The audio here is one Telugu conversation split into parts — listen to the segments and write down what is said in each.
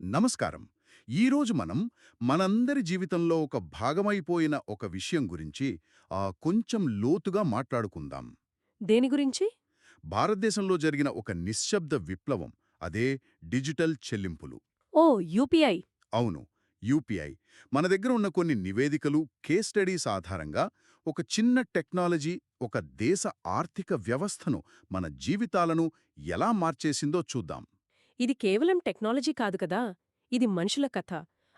నమస్కారం. ఈరోజు మనం మనందరి జీవితంలో ఒక భాగమైపోయిన ఒక విషయం గురించి ఆ, కొంచెం లోతుగా మాట్లాడుకుందాం. దేని గురించి? భారతదేశంలో జరిగిన ఒక నిశ్శబ్ద విప్లవం అదే డిజిటల్ చెల్లింపులు. ఓ యూపీఐ. అవును యూపీఐ. మన దగ్గర ఉన్న కొన్ని నివేదికలు కేస్ స్టడీస్ ఆధారంగా ఒక చిన్న టెక్నాలజీ ఒక దేశ ఆర్థిక వ్యవస్థను మన జీవితాలను ఎలా మార్చేసిందో చూద్దాం. ఇది కేవలం టెక్నాలజీ కాదు కదా! ఇది మనుషుల కథ.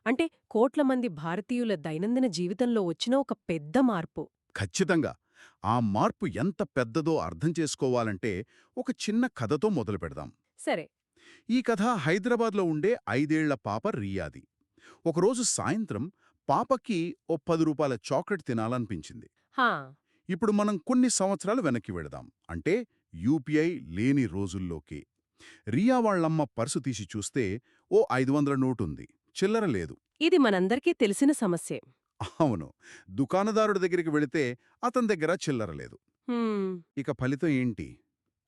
అంటే కోట్ల మంది భారతీయుల దైనందిన జీవితంలో వచ్చిన ఒక పెద్ద మార్పు. ఖచ్చితంగా. ఆ మార్పు ఎంత పెద్దదో అర్థం చేసుకోవాలంటే ఒక చిన్న కథతో మొదలు పెడదాం. సరే. ఈ కథ హైదరాబాద్లో ఉండే ఐదేళ్ళ పాప రియాది. ఒకరోజు సాయంత్రం పాపకి ఓ పది రూపాయల చాక్లెట్ తినాలనిపించింది. హా! ఇప్పుడు మనం కొన్ని సంవత్సరాలు వెనక్కి వెళదాం. అంటే యూపీఐ లేని రోజుల్లోకి. రియా వాళ్ళమ్మ పర్సు తీసి చూస్తే ఓ ఐదు వందల నోటుంది. చిల్లర లేదు. ఇది మనందరికీ తెలిసిన సమస్యే. అవును. దుకాణదారుడి దగ్గరికి వెళితే అతని దగ్గర చిల్లర లేదు. ఇక ఫలితం ఏంటి?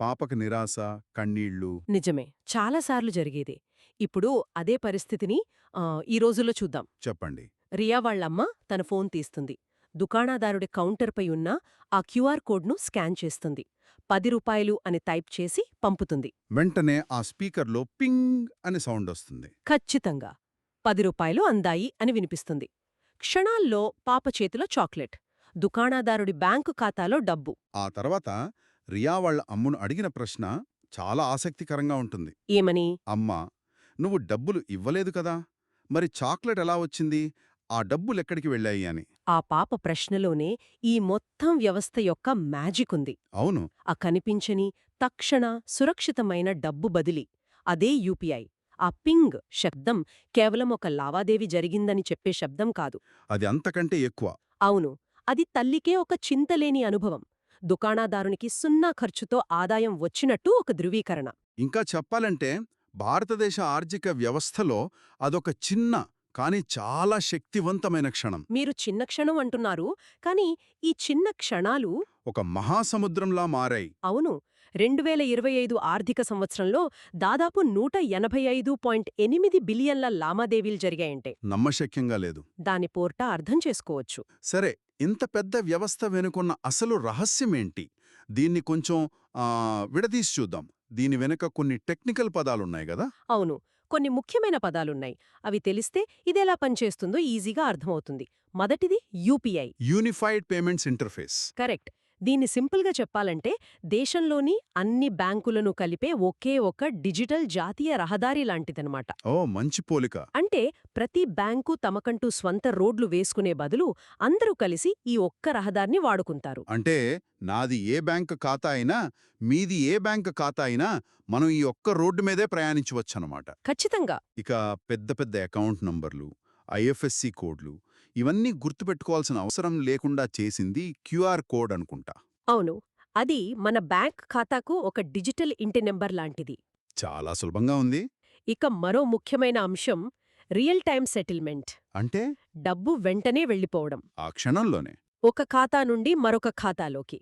పాపకు నిరాశ కన్నీళ్ళు నిజమే. చాలాసార్లు జరిగేది. ఇప్పుడు అదే పరిస్థితిని ఈ రోజుల్లో చూద్దాం. చెప్పండి. రియా వాళ్ళమ్మ తన ఫోన్ తీస్తుంది. దుకాణదారుడి కౌంటర్పై ఉన్న ఆ క్యూఆర్ కోడ్ను స్కాన్ చేస్తుంది. పది రూపాయలు అని టైప్ చేసి పంపుతుంది. వెంటనే ఆ స్పీకర్లో పింగ్ అని సౌండ్ వస్తుంది. ఖచ్చితంగా పది రూపాయలు అందాయి అని వినిపిస్తుంది. క్షణాల్లో పాప చేతిలో చాక్లెట్ దుకాణదారుడి బ్యాంకు ఖాతాలో డబ్బు. ఆ తర్వాత రియా వాళ్ళ అమ్మును అడిగిన ప్రశ్న చాలా ఆసక్తికరంగా ఉంటుంది. ఏమని? అమ్మా నువ్వు డబ్బులు ఇవ్వలేదు కదా మరి చాక్లెట్ ఎలా వచ్చింది? ఆ డబ్బులెక్కడికి వెళ్ళాయి అని? ఆ పాప ప్రశ్నలోనే ఈ మొత్తం వ్యవస్థ యొక్క మ్యాజిక్ ఉంది అవును. ఆ కనిపించని తక్షణ సురక్షితమైన డబ్బు బదిలీ. అదే యూపీఐ. ఆ పింగ్ శబ్దం కేవలం ఒక లావాదేవీ జరిగిందని చెప్పే శబ్దం కాదు. అది అంతకంటే ఎక్కువ. అవును. అది తల్లికే ఒక చింతలేని అనుభవం. దుకాణదారునికి సున్నా ఖర్చుతో ఆదాయం వచ్చినట్టు ఒక ధృవీకరణ. ఇంకా చెప్పాలంటే భారతదేశ ఆర్థిక వ్యవస్థలో అదొక చిన్న కానీ చాలా శక్తివంతమైన క్షణం. మీరు చిన్న క్షణం అంటున్నారు కాని ఈ చిన్న క్షణాలు ఒక మహాసముద్రంలా మారాయి. అవును రెండు వేల ఇరవై ఐదు ఆర్థిక సంవత్సరంలో దాదాపు నూట ఎనభై ఐదు పాయింట్ ఎనిమిది బిలియన్ల లావాదేవీలు జరిగాయంటే. నమ్మశక్యంగా లేదు. దాని పోర్ట అర్థం చేసుకోవచ్చు. సరే ఇంత పెద్ద వ్యవస్థ వెనుకున్న అసలు రహస్యమేంటి దీన్ని కొంచెం ఆ, విడదీసి చూద్దాం. దీని వెనుక కొన్ని టెక్నికల్ పదాలున్నాయి కదా? అవును కొన్ని ముఖ్యమైన పదాలున్నాయి. అవి తెలిస్తే ఇదెలా పనిచేస్తుందో ఈజీగా అర్థమవుతుంది. మొదటిది UPI. Unified payments interface. Correct. దీన్ని సింపుల్గా చెప్పాలంటే దేశంలోని అన్ని బ్యాంకులను కలిపే ఒకే ఒక డిజిటల్ జాతీయ రహదారి లాంటిదనమాట ఓ మంచి పోలిక. అంటే ప్రతి బ్యాంకు తమకంటూ స్వంత రోడ్లు వేసుకునే బదులు అందరూ కలిసి ఈ ఒక్క రహదారిని వాడుకుంటారు. అంటే నాది ఏ బ్యాంక్ ఖాతా అయినా మీది ఏ బ్యాంక్ ఖాతా అయినా మనం ఈ ఒక్క రోడ్డు మీదే ప్రయాణించవచ్చనమాట ఖచ్చితంగా. ఇక పెద్ద పెద్ద అకౌంట్ నంబర్లు ఐఎఫ్ఎస్సి కోడ్లు ఇవన్నీ గుర్తుపెట్టుకోవాల్సిన అవసరం లేకుండా చేసింది క్యూఆర్ కోడ్ అనుకుంటా. అవును. అది మన బ్యాంక్ ఖాతాకు ఒక డిజిటల్ ఇంటి నెంబర్ లాంటిది. చాలా సులభంగా ఉంది. ఇక మరో ముఖ్యమైన అంశం రియల్ టైమ్ సెటిల్మెంట్. అంటే? డబ్బు వెంటనే వెళ్ళిపోవడం. ఆ క్షణంలోనే. ఒక ఖాతా నుండి మరొక ఖాతాలోకి.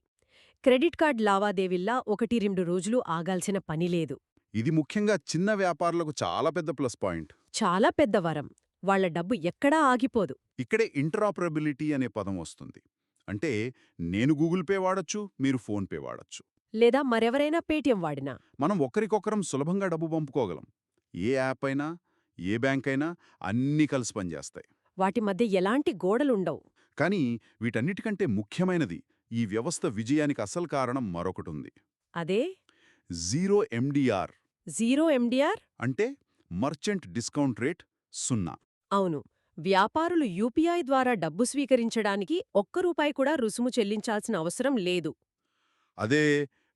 క్రెడిట్ కార్డ్ లావాదేవీల్లా ఒకటి రెండు రోజులు ఆగాల్సిన పని లేదు. ఇది ముఖ్యంగా చిన్న వ్యాపారులకు చాలా పెద్ద ప్లస్ పాయింట్. చాలా పెద్ద వరం. వాళ్ళ డబ్బు ఎక్కడా ఆగిపోదు. ఇక్కడే ఇంటరాపరబిలిటీ అనే పదం వస్తుంది. అంటే నేను గూగుల్ పే వాడొచ్చు మీరు ఫోన్ పే వాడొచ్చు. లేదా మరెవరైనా పేటిఎం వాడినా? మనం ఒకరికొకరం సులభంగా డబ్బు పంపుకోగలం. ఏ యాప్ అయినా ఏ బ్యాంక్ అయినా అన్నీ కలిసి పనిచేస్తాయి. వాటి మధ్య ఎలాంటి గోడలుండవు. కానీ వీటన్నిటికంటే ముఖ్యమైనది ఈ వ్యవస్థ విజయానికి అసలు కారణం మరొకటుంది. అదే? Zero MDR. Zero MDR? అంటే మర్చెంట్ డిస్కౌంట్ రేట్ సున్నా. అవును. వ్యాపారులు యూపీఐ ద్వారా డబ్బు స్వీకరించడానికి ఒక్క రూపాయి కూడా రుసుము చెల్లించాల్సిన అవసరం లేదు. అదే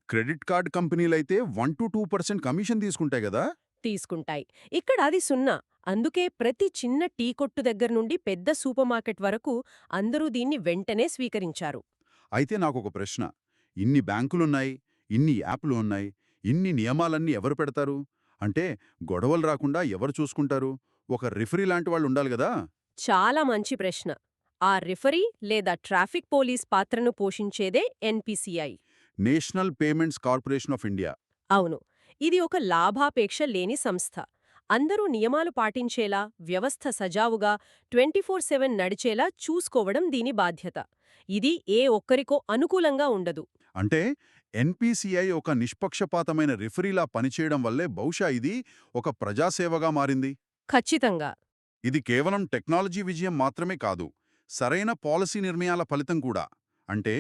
credit card కంపెనీలైతే one to two percent commission తీసుకుంటాయి కదా? తీసుకుంటాయి. ఇక్కడ అది సున్నా. అందుకే ప్రతి చిన్న టీ కొట్టు దగ్గర నుండి పెద్ద సూపర్ మార్కెట్ వరకు అందరూ దీన్ని వెంటనే స్వీకరించారు. అయితే నాకొక ప్రశ్న. ఇన్ని బ్యాంకులున్నాయి ఇన్ని యాప్లు ఉన్నాయి ఇన్ని నియమాలన్నీ ఎవరు పెడతారు? అంటే గొడవలు రాకుండా ఎవరు చూసుకుంటారు? ఒక రిఫరీ లాంటి వాళ్ళు ఉండాలి కదా? చాలా మంచి ప్రశ్న. ఆ రిఫరీ లేదా ట్రాఫిక్ పోలీస్ పాత్రను పోషించేదే NPCI. National payments corporation of India. అవును. ఇది ఒక లాభాపేక్ష లేని సంస్థ. అందరూ నియమాలు పాటించేలా వ్యవస్థ సజావుగా ట్వంటీ ఫోర్ సెవెన్ నడిచేలా చూసుకోవడం దీని బాధ్యత. ఇది ఏ ఒక్కరికో అనుకూలంగా ఉండదు. అంటే ఎన్పిసిఐ ఒక నిష్పక్షపాతమైన రిఫరీలా పనిచేయడం వల్లే బహుశా ఇది ఒక ప్రజాసేవగా మారింది? ఖచ్చితంగా. ఇది కేవలం టెక్నాలజీ విజయం మాత్రమే కాదు సరైన పాలసీ నిర్ణయాల ఫలితం కూడా. అంటే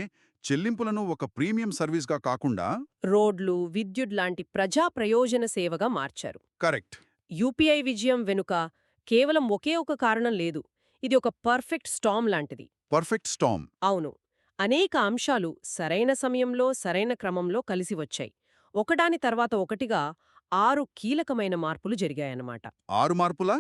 చెల్లింపులను ఒక ప్రీమియం సర్వీస్గా కాకుండా రోడ్లు విద్యుత్ లాంటి ప్రజా ప్రయోజన సేవగా మార్చారు. కరెక్ట్. యూపీఐ విజయం వెనుక కేవలం ఒకే ఒక కారణం లేదు. ఇది ఒక పర్ఫెక్ట్ స్టామ్ లాంటిది. Perfect storm. అవును. అనేక అంశాలు సరైన సమయంలో సరైన క్రమంలో కలిసి వచ్చాయి. ఒకదాని తర్వాత ఒకటిగా ఆరు కీలకమైన మార్పులు జరిగాయన్నమాట. ఆరు మార్పులా?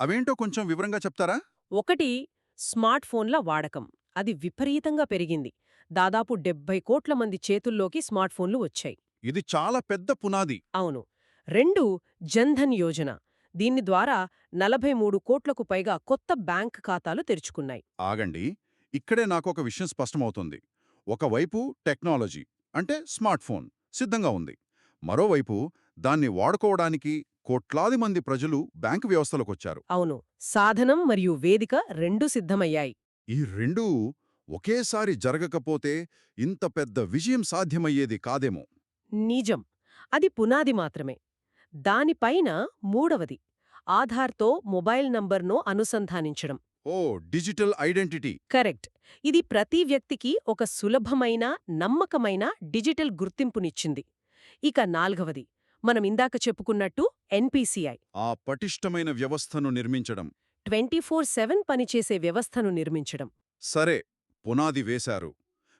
అవేంటో కొంచెం వివరంగా చెప్తారా? ఒకటి స్మార్ట్ ఫోన్ల వాడకం. అది విపరీతంగా పెరిగింది. దాదాపు డెబ్బై కోట్ల మంది చేతుల్లోకి స్మార్ట్ ఫోన్లు వచ్చాయి. ఇది చాలా పెద్ద పునాది. అవును. రెండు జన్ధన్ యోజన. దీని ద్వారా నలభై మూడు కోట్లకు పైగా కొత్త బ్యాంక్ ఖాతాలు తెరుచుకున్నాయి. ఆగండి. ఇక్కడే నాకు ఒక విషయం స్పష్టమవుతుంది. ఒకవైపు టెక్నాలజీ అంటే స్మార్ట్ ఫోన్ సిద్ధంగా ఉంది. మరోవైపు దాన్ని వాడుకోవడానికి కోట్లాది మంది ప్రజలు బ్యాంకు వ్యవస్థలోకొచ్చారు. అవును. సాధనం మరియు వేదిక రెండూ సిద్ధమయ్యాయి. ఈ రెండూ ఒకేసారి జరగకపోతే ఇంత పెద్ద విజయం సాధ్యమయ్యేది కాదేమో. నిజం. అది పునాది మాత్రమే. దానిపైన మూడవది ఆధార్తో మొబైల్ నంబర్ను అనుసంధానించడం. ఓ డిజిటల్ ఐడెంటిటీ. కరెక్ట్. ఇది ప్రతి వ్యక్తికి ఒక సులభమైన నమ్మకమైన డిజిటల్ గుర్తింపునిచ్చింది. ఇక నాల్గవది మనం ఇందాక చెప్పుకున్నట్టు ఎన్పిసిఐ. ఆ పటిష్టమైన వ్యవస్థను నిర్మించడం. ట్వంటీ ఫోర్ సెవెన్ పనిచేసే వ్యవస్థను నిర్మించడం. సరే పునాది వేశారు.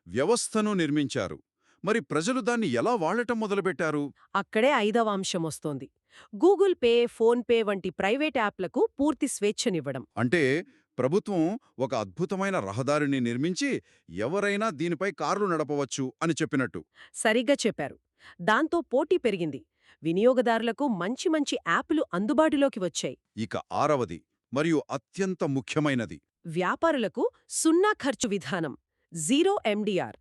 వ్యవస్థను నిర్మించారు. మరి ప్రజలు దాన్ని ఎలా వాడటం మొదలుపెట్టారు? అక్కడే ఐదవ అంశం వస్తోంది. గూగుల్ పే ఫోన్పే వంటి ప్రైవేట్ యాప్లకు పూర్తి స్వేచ్ఛనివ్వడం. అంటే ప్రభుత్వం ఒక అద్భుతమైన రహదారిని నిర్మించి ఎవరైనా దీనిపై కార్లు నడపవచ్చు అని చెప్పినట్టు. సరిగ్గా చెప్పారు. దాంతో పోటీ పెరిగింది. వినియోగదారులకు మంచి మంచి యాప్లు అందుబాటులోకి వచ్చాయి. ఇక ఆరవది మరియు అత్యంత ముఖ్యమైనది. వ్యాపారులకు సున్నా ఖర్చు విధానం. జీరో ఎండిఆర్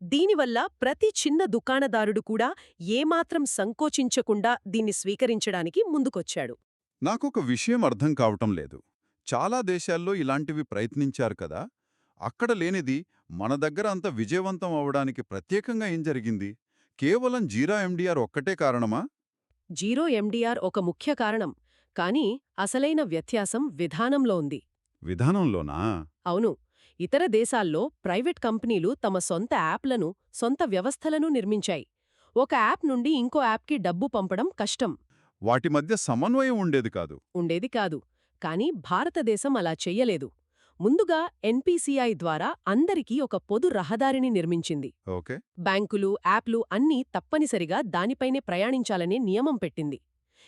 దీనివల్ల ప్రతి చిన్న దుకాణదారుడు కూడా ఏమాత్రం సంకోచించకుండా దీన్ని స్వీకరించడానికి ముందుకొచ్చాడు. నాకొక విషయం అర్థం కావటం లేదు. చాలా దేశాల్లో ఇలాంటివి ప్రయత్నించారు కదా! అక్కడ లేనిది మన దగ్గర అంత విజయవంతం అవడానికి ప్రత్యేకంగా ఏం జరిగింది? కేవలం జీరా ఎండిఆర్ ఒక్కటే కారణమా? జీరో ఎండిఆర్ ఒక ముఖ్య కారణం కానీ అసలైన వ్యత్యాసం విధానంలో ఉంది. విధానంలోనా? అవును. ఇతర దేశాల్లో ప్రైవేట్ కంపెనీలు తమ సొంత యాప్లను సొంత వ్యవస్థలను నిర్మించాయి. ఒక యాప్ నుండి ఇంకో యాప్కి డబ్బు పంపడం కష్టం. వాటి మధ్య సమన్వయం ఉండేది కాదు. ఉండేది కాదు. కానీ భారతదేశం అలా చెయ్యలేదు. ముందుగా ఎన్పిసిఐ ద్వారా అందరికీ ఒక పొదు రహదారిని నిర్మించింది. ఓకే. బ్యాంకులు యాప్లు అన్నీ తప్పనిసరిగా దానిపైనే ప్రయాణించాలనే నియమం పెట్టింది.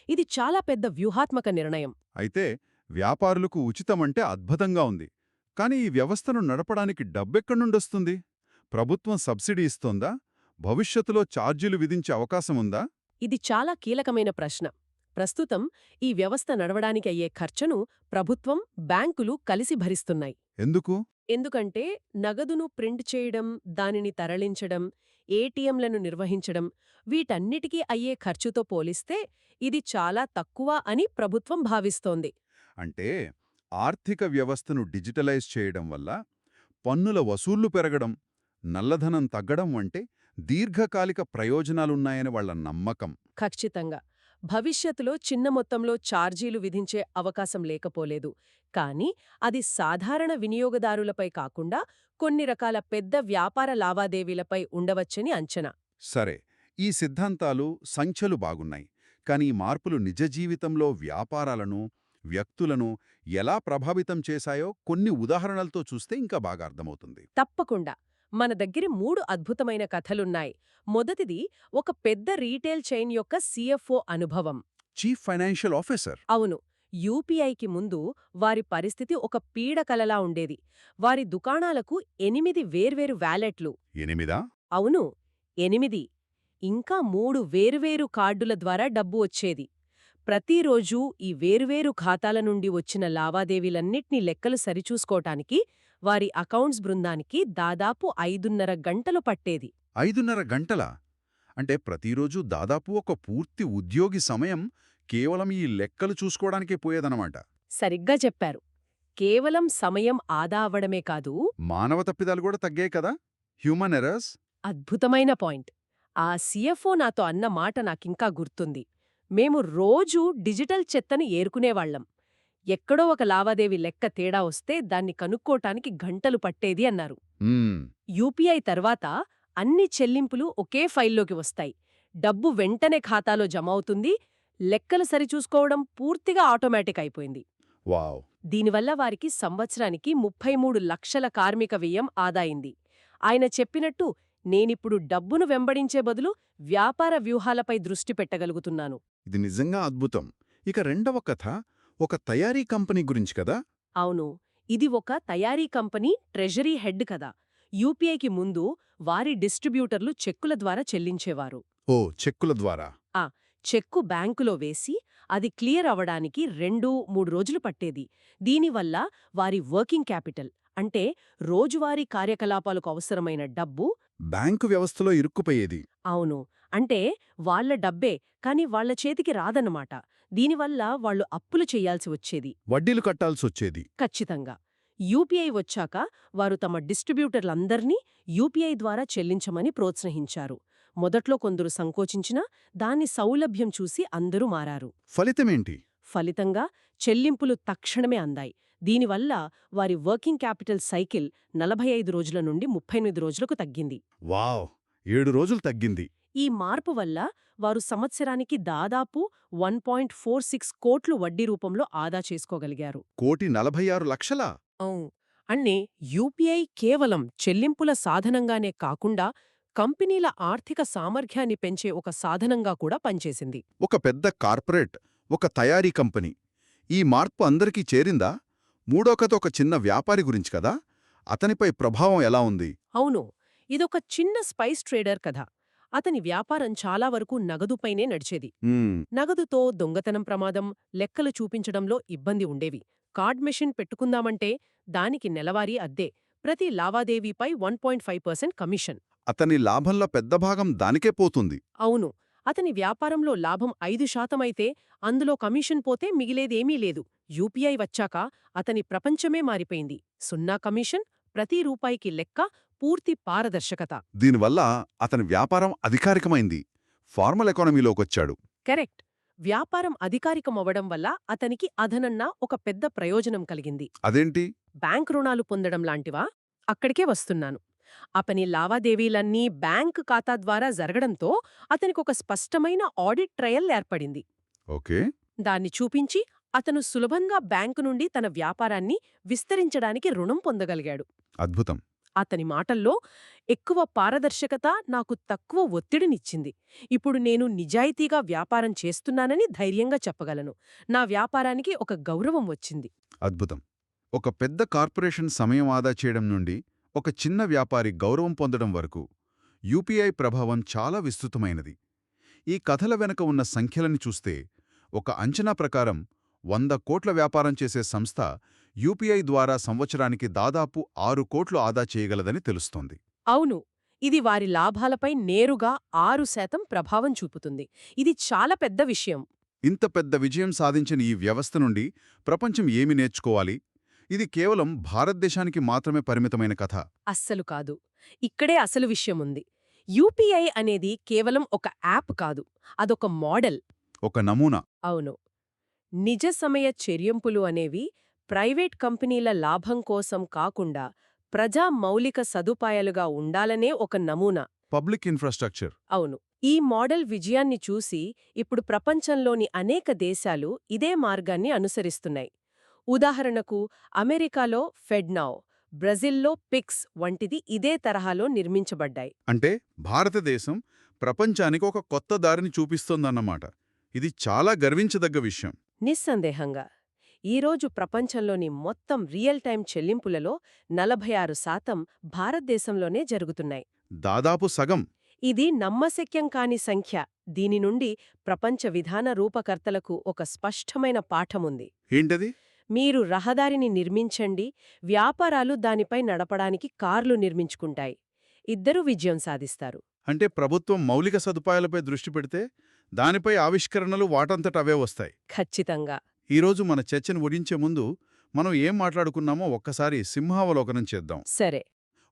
ఇది చాలా పెద్ద వ్యూహాత్మక నిర్ణయం. అయితే వ్యాపారులకు ఉచితమంటే అద్భుతంగా ఉంది. కానీ ఈ వ్యవస్థను నడపడానికి డబ్బెక్కడి నుండొస్తుంది? ప్రభుత్వం సబ్సిడీ ఇస్తోందా? భవిష్యత్తులో ఛార్జీలు విధించే అవకాశం ఉందా? ఇది చాలా కీలకమైన ప్రశ్న. ప్రస్తుతం ఈ వ్యవస్థ నడవడానికి అయ్యే ఖర్చును ప్రభుత్వం బ్యాంకులు కలిసి భరిస్తున్నాయి. ఎందుకు? ఎందుకంటే నగదును ప్రింట్ చేయడం దానిని తరలించడం ఏటీఎంలను నిర్వహించడం వీటన్నిటికీ అయ్యే ఖర్చుతో పోలిస్తే ఇది చాలా తక్కువ అని ప్రభుత్వం భావిస్తోంది. అంటే ఆర్థిక వ్యవస్థను డిజిటలైజ్ చేయడం వల్ల పన్నుల వసూళ్ళు పెరగడం నల్లధనం తగ్గడం వంటే దీర్ఘకాలిక ప్రయోజనాలున్నాయని వాళ్ళ నమ్మకం. ఖచ్చితంగా. భవిష్యత్తులో చిన్న మొత్తంలో ఛార్జీలు విధించే అవకాశం లేకపోలేదు. కానీ అది సాధారణ వినియోగదారులపై కాకుండా కొన్ని రకాల పెద్ద వ్యాపార లావాదేవీలపై ఉండవచ్చని అంచనా. సరే ఈ సిద్ధాంతాలు సంఖ్యలు బాగున్నాయి. కానీ మార్పులు నిజ జీవితంలో వ్యాపారాలను వ్యక్తులను ఎలా ప్రభావితం చేశాయో కొన్ని ఉదాహరణలతో చూస్తే ఇంకా బాగా అర్థమవుతుంది. తప్పకుండా. మన దగ్గర మూడు అద్భుతమైన కథలున్నాయి. మొదటిది ఒక పెద్ద రీటైల్ చైన్ యొక్క సిఎఫ్ఓ అనుభవం. Chief financial officer. అవును. యూపీఐకి ముందు వారి పరిస్థితి ఒక పీడకలలా ఉండేది. వారి దుకాణాలకు ఎనిమిది వేర్వేరు వ్యాలెట్లు. ఎనిమిదా? అవును. ఎనిమిది. ఇంకా మూడు వేర్వేరు కార్డుల ద్వారా డబ్బు వచ్చేది. ప్రతిరోజూ ఈ వేర్వేరు ఖాతాల నుండి వచ్చిన లావాదేవీలన్నిట్నీ లెక్కలు సరిచూసుకోటానికి వారి అకౌంట్స్ బృందానికి దాదాపు ఐదున్నర గంటలు పట్టేది. ఐదున్నర గంటల? అంటే ప్రతిరోజు దాదాపు ఒక పూర్తి ఉద్యోగి సమయం కేవలం ఈ లెక్కలు చూసుకోవడానికే పోయేదన్నమాట. సరిగ్గా చెప్పారు. కేవలం సమయం ఆదా అవ్వడమే కాదు మానవ తప్పిదాలు కూడా తగ్గాయి కదా? Human errors? అద్భుతమైన పాయింట్. ఆ సిఎఫ్ఓ నాతో అన్న మాట నాకింకా గుర్తుంది. మేము రోజూ డిజిటల్ చెత్తని ఏరుకునేవాళ్ళం ఎక్కడో ఒక లావాదేవీ లెక్క తేడా వస్తే దాన్ని కనుక్కోటానికి గంటలు పట్టేది అన్నారు. యూపీఐ తర్వాత అన్ని చెల్లింపులు ఒకే ఫైల్లోకి వస్తాయి. డబ్బు వెంటనే ఖాతాలో జమ అవుతుంది లెక్కలు సరిచూసుకోవడం పూర్తిగా ఆటోమేటిక్ అయిపోయింది. వావ్. దీనివల్ల వారికి సంవత్సరానికి ముప్పై మూడు లక్షల కార్మిక వ్యయం ఆదాయింది. ఆయన చెప్పినట్టు నేనిప్పుడు డబ్బును వెంబడించే బదులు వ్యాపార వ్యూహాలపై దృష్టి పెట్టగలుగుతున్నాను. ఇది నిజంగా అద్భుతం. ఇక రెండవ కథ ఒక తయారీ కంపెనీ గురించి కదా? అవును. ఇది ఒక తయారీ కంపెనీ ట్రెజరీ హెడ్ కదా యూపీఐకి ముందు వారి డిస్ట్రిబ్యూటర్లు చెక్కుల ద్వారా చెల్లించేవారు. ఓ చెక్కుల ద్వారా. చెక్కు బ్యాంకులో వేసి అది క్లియర్ అవడానికి రెండు మూడు రోజులు పట్టేది. దీనివల్ల వారి వర్కింగ్ క్యాపిటల్ అంటే రోజువారీ కార్యకలాపాలకు అవసరమైన డబ్బు బ్యాంకు వ్యవస్థలో ఇరుక్కుపోయేది. అవును. అంటే వాళ్ళ డబ్బే కాని వాళ్ళ చేతికి రాదన్నమాట. దీనివల్ల వాళ్ళు అప్పులు చెయ్యాల్సి వచ్చేది. వడ్డీలు కట్టాల్సొచ్చేది ఖచ్చితంగా. యూపీఐ వచ్చాక వారు తమ డిస్ట్రిబ్యూటర్లందర్నీ యూపీఐ ద్వారా చెల్లించమని ప్రోత్సహించారు. మొదట్లో కొందరు సంకోచించినా దాని సౌలభ్యం చూసి అందరూ మారారు. ఫలితమేంటి? ఫలితంగా చెల్లింపులు తక్షణమే అందాయి. దీనివల్ల వారి వర్కింగ్ క్యాపిటల్ సైకిల్ నలభై ఐదు రోజుల నుండి ముప్పై ఎనిమిది రోజులకు తగ్గింది. వావ్! ఏడు రోజులు తగ్గింది. ఈ మార్పు వల్ల వారు సంవత్సరానికి దాదాపు వన్ పాయింట్ ఫోర్ సిక్స్ కోట్లు వడ్డీ రూపంలో ఆదా చేసుకోగలిగారు. కోటి నలభై ఆరు లక్షలా? అన్నే యూపీఐ కేవలం చెల్లింపుల సాధనంగానే కాకుండా కంపెనీల ఆర్థిక సామర్థ్యాన్ని పెంచే ఒక సాధనంగా కూడా పనిచేసింది. ఒక పెద్ద కార్పొరేట్ ఒక తయారీ కంపెనీ. ఈ మార్పు అందరికీ చేరిందా? మూడో కథ ఒక చిన్న వ్యాపారి గురించి కదా? అతనిపై ప్రభావం ఎలా ఉంది? అవును. ఇదొక చిన్న స్పైస్ ట్రేడర్ కథ. అతని వ్యాపారం చాలా వరకు నగదుపైనే నడిచేది. నగదుతో దొంగతనం ప్రమాదం లెక్కలు చూపించడంలో ఇబ్బంది ఉండేవి. కార్డ్ మెషిన్ పెట్టుకుందామంటే దానికి నెలవారీ అద్దే. ప్రతి లావాదేవీపై one point five percent commission. అతని లాభంలో పెద్ద భాగం దానికే పోతుంది. అవును. అతని వ్యాపారంలో లాభం ఐదు శాతమైతే అందులో కమిషన్ పోతే మిగిలేదేమీ లేదు. యూపీఐ వచ్చాక అతని ప్రపంచమే మారిపోయింది. సున్నా కమిషన్ ప్రతి రూపాయికి లెక్క పూర్తి పారదర్శకత. దీనివల్ల అతని వ్యాపారం అధికారికమైంది. ఫార్మల్ ఎకానమీలోకొచ్చాడు. కరెక్ట్. వ్యాపారం అధికారికమవ్వడం వల్ల అతనికి అదనన్నా ఒక పెద్ద ప్రయోజనం కలిగింది. అదేంటి? బ్యాంక్ రుణాలు పొందడం లాంటివా? అక్కడికే వస్తున్నాను. అతని లావాదేవీలన్నీ బ్యాంక్ ఖాతా ద్వారా జరగడంతో అతనికొక స్పష్టమైన ఆడిట్ ట్రయల్ ఏర్పడింది. ఓకే. దాన్ని చూపించి అతను సులభంగా బ్యాంకు నుండి తన వ్యాపారాన్ని విస్తరించడానికి రుణం పొందగలిగాడు. అద్భుతం. అతని మాటల్లో ఎక్కువ పారదర్శకత నాకు తక్కువ ఒత్తిడినిచ్చింది. ఇప్పుడు నేను నిజాయితీగా వ్యాపారం చేస్తున్నానని ధైర్యంగా చెప్పగలను. నా వ్యాపారానికి ఒక గౌరవం వచ్చింది. అద్భుతం. ఒక పెద్ద కార్పొరేషన్ సమయం ఆదా చేయడం నుండి ఒక చిన్న వ్యాపారి గౌరవం పొందడం వరకు యూపీఐ ప్రభావం చాలా విస్తృతమైనది. ఈ కథల వెనక ఉన్న సంఖ్యలని చూస్తే ఒక అంచనా ప్రకారం వంద కోట్ల వ్యాపారం చేసే సంస్థ యూపీఐ ద్వారా సంవత్సరానికి దాదాపు ఆరు కోట్లు ఆదా చేయగలదని తెలుస్తోంది. అవును ఇది వారి లాభాలపై నేరుగా ఆరు శాతం ప్రభావం చూపుతుంది. ఇది చాలా పెద్ద విషయం. ఇంత పెద్ద విజయం సాధించిన ఈ వ్యవస్థ నుండి ప్రపంచం ఏమి నేర్చుకోవాలి? ఇది కేవలం భారతదేశానికి మాత్రమే పరిమితమైన కథ. అస్సలు కాదు. ఇక్కడే అసలు విషయముంది. యూపీఐ అనేది కేవలం ఒక యాప్ కాదు. అదొక మోడల్. ఒక నమూనా. అవును. నిజ సమయ చెర్యంపులు అనేవి ప్రైవేట్ కంపెనీల లాభం కోసం కాకుండా ప్రజా మౌలిక సదుపాయాలుగా ఉండాలనే ఒక నమూనా. Public infrastructure. అవును. ఈ మోడల్ విజయాన్ని చూసి ఇప్పుడు ప్రపంచంలోని అనేక దేశాలు ఇదే మార్గాన్ని అనుసరిస్తున్నాయి. ఉదాహరణకు అమెరికాలో ఫెడ్నావ్ బ్రెజిల్లో పిక్స్ వంటిది ఇదే తరహాలో నిర్మించబడ్డాయి. అంటే భారతదేశం ప్రపంచానికి ఒక కొత్త దారిని చూపిస్తోందన్నమాట. ఇది చాలా గర్వించదగ్గ విషయం. నిస్సందేహంగా. ఈరోజు ప్రపంచంలోని మొత్తం రియల్ టైం చెల్లింపులలో నలభై ఆరు శాతం భారతదేశంలోనే జరుగుతున్నాయి. దాదాపు సగం. ఇది నమ్మశక్యం కాని సంఖ్య. దీని నుండి ప్రపంచ విధాన రూపకర్తలకు ఒక స్పష్టమైన పాఠముంది. ఏంటది? మీరు రహదారిని నిర్మించండి వ్యాపారాలు దానిపై నడపడానికి కార్లు నిర్మించుకుంటాయి. ఇద్దరూ విజయం సాధిస్తారు. అంటే ప్రభుత్వం మౌలిక సదుపాయాలపై దృష్టి పెడితే దానిపై ఆవిష్కరణలు వాటంతట అవే వస్తాయి. ఖచ్చితంగా. ఈరోజు మన చర్చను ముగించే ముందు మనం ఏం మాట్లాడుకున్నామో ఒక్కసారి సింహావలోకనం చేద్దాం. సరే.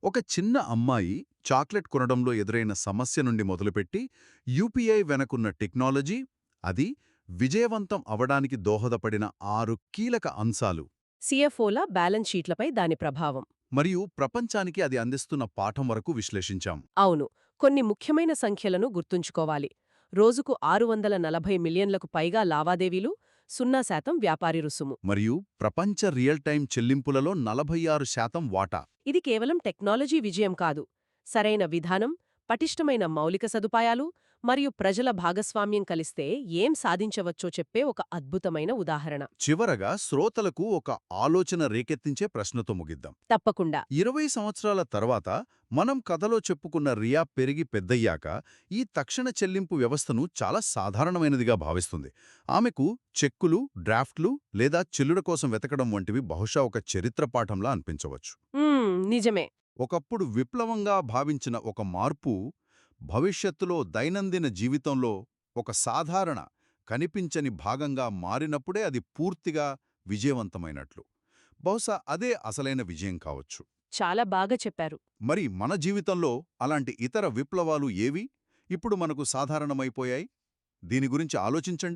ఒక చిన్న అమ్మాయి చాక్లెట్ కొనడంలో ఎదురైన సమస్య నుండి మొదలుపెట్టి యూపీఐ వెనకున్న టెక్నాలజీ అది విజయవంతం అవడానికి దోహదపడిన ఆరు కీలక అంశాలు. సిఎఫ్ఓల బ్యాలెన్స్ షీట్లపై దాని ప్రభావం. మరియు ప్రపంచానికి అది అందిస్తున్న పాఠం వరకు విశ్లేషించాం. అవును కొన్ని ముఖ్యమైన సంఖ్యలను గుర్తుంచుకోవాలి. రోజుకు ఆరు వందల నలభై మిలియన్లకు పైగా లావాదేవీలు సున్నా శాతం వ్యాపారి రుసుము. మరియు ప్రపంచ రియల్ టైం చెల్లింపులలో నలభై ఆరు శాతం వాటా. ఇది కేవలం టెక్నాలజీ విజయం కాదు. సరైన విధానం పటిష్టమైన మౌలిక సదుపాయాలు మరియు ప్రజల భాగస్వామ్యం కలిస్తే ఏం సాధించవచ్చో చెప్పే ఒక అద్భుతమైన ఉదాహరణ. చివరగా శ్రోతలకు ఒక ఆలోచన రేకెత్తించే ప్రశ్నతో ముగిద్దాం. తప్పకుండా. ఇరవై సంవత్సరాల తర్వాత మనం కథలో చెప్పుకున్న రియా పెరిగి పెద్దయ్యాక ఈ తక్షణ చెల్లింపు వ్యవస్థను చాలా సాధారణమైనదిగా భావిస్తుంది. ఆమెకు చెక్కులు డ్రాఫ్ట్లు లేదా చెల్లుడ కోసం వెతకడం వంటివి బహుశా ఒక చరిత్ర పాఠంలా అనిపించవచ్చు. నిజమే. ఒకప్పుడు విప్లవంగా భావించిన ఒక మార్పు భవిష్యత్తులో దైనందిన జీవితంలో ఒక సాధారణ కనిపించని భాగంగా మారినప్పుడే అది పూర్తిగా విజయవంతమైనట్లు. బహుశా అదే అసలైన విజయం కావచ్చు. చాలా బాగా చెప్పారు. మరి మన జీవితంలో అలాంటి ఇతర విప్లవాలు ఏవి? ఇప్పుడు మనకు సాధారణమైపోయాయి. దీని గురించి ఆలోచించండి.